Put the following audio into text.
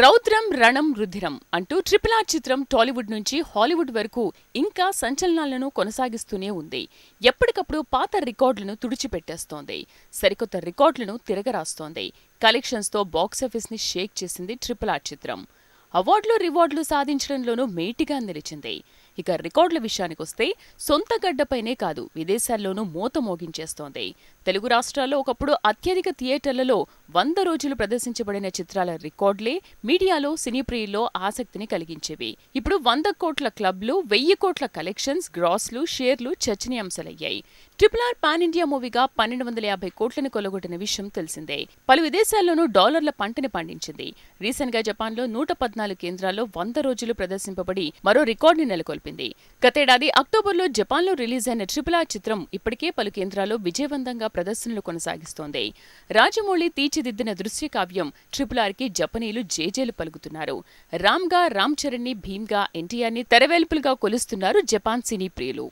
రౌద్రం రణం రుధిరం అంటూ triple R చిత్రం టాలీవుడ్ నుంచి హాలీవుడ్ వరకు ఇంకా సంచలనాలను కొనసాగిస్తూనే ఉంది. ఎప్పటికప్పుడు పాత రికార్డులను తుడిచిపెట్టేస్తోంది. సరికొత్త రికార్డులను తిరగరాస్తోంది. కలెక్షన్స్తో బాక్సాఫీస్ని షేక్ చేసింది ట్రిపుల్ ఆర్ చిత్రం. అవార్డులు రివార్డులు సాధించడంలోనూ మేటిగా నిలిచింది. ఇక రికార్డుల విషయానికొస్తే సొంత గడ్డపైనే కాదు విదేశాల్లోనూ మోత మోగించేస్తోంది. తెలుగు రాష్ట్రాల్లో ఒకప్పుడు అత్యధిక థియేటర్లలో వంద రోజులు ప్రదర్శించబడిన చిత్రాల రికార్డులే మీడియాలో సినీ ప్రియుల్లో ఆసక్తిని కలిగించేవి. ఇప్పుడు వంద కోట్ల క్లబ్లు వెయ్యి కోట్ల కలెక్షన్స్ గ్రాస్లు షేర్లు చర్చనీయాంశాలయ్యాయి. ట్రిపుల్ ఆర్ పాన్ ఇండియా మూవీగా పన్నెండు వందల యాభై కోట్లను కొలగొట్టిన విషయం తెలిసిందే. పలు విదేశాల్లోనూ డాలర్ల పంటని పండించింది. రీసెంట్గా నూట పద్నాలుగు కేంద్రాల్లో వంద రోజులు ప్రదర్శింపబడి మరో రికార్డుని నెలకొల్పింది గతేడాది అక్టోబర్లో జపాన్లో రిలీజ్ అయిన ట్రిపుల్ ఆర్ చిత్రం ఇప్పటికే పలు కేంద్రాల్లో విజయవంతంగా ప్రదర్శనలు కొనసాగిస్తోంది. రాజమౌళి తీర్చిదిద్దిన దృశ్య కావ్యం ట్రిపుల్ ఆర్కి జపనీయులు జేజేలు పలుకుతున్నారు. రామ్గా రామ్ చరణ్ని భీమ్గా ఎన్టీఆర్ని తెరవేల్పులుగా కొలుస్తున్నారు జపాన్ సినీ ప్రియులు.